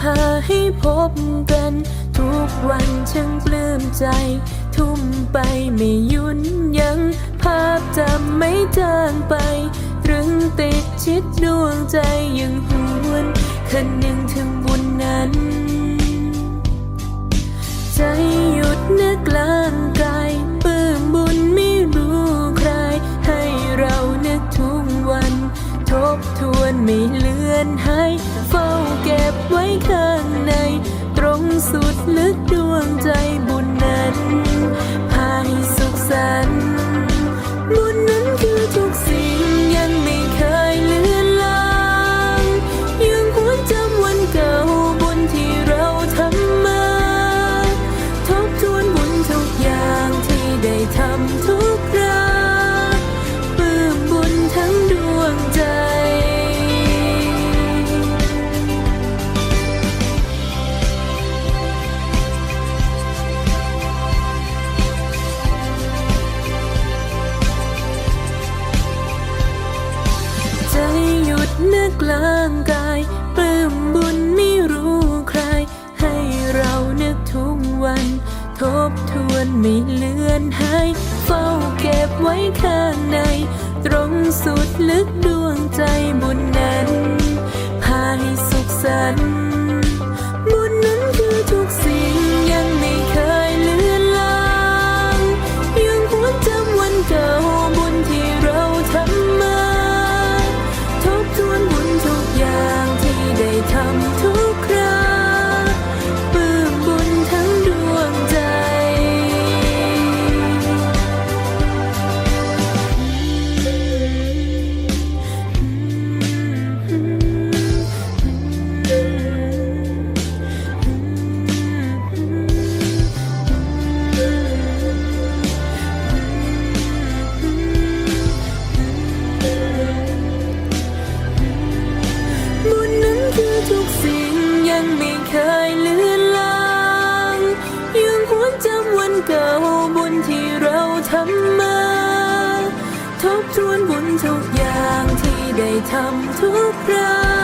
พาให้พบกัน ทุกวันช่างปลื้มใจ ทุ่มไปไม่ยุนยัง้งภาพจำไม่จางไปตรึงติดชิดดวงใจยังหวนคันยังถึงบุญนั้น ใจ กลางกายปลื้มบุญไม่รู้ใคร ให้เรานึกทุกวัน ทบทวนไม่เลือนหายเฝ้าเก็บไว้ข้างใน ตรงสุดลึกดวงใจบุญ เก่าบุญที่เราทำมา ทบทวนบุญทุกอย่างที่ได้ทำทุกครา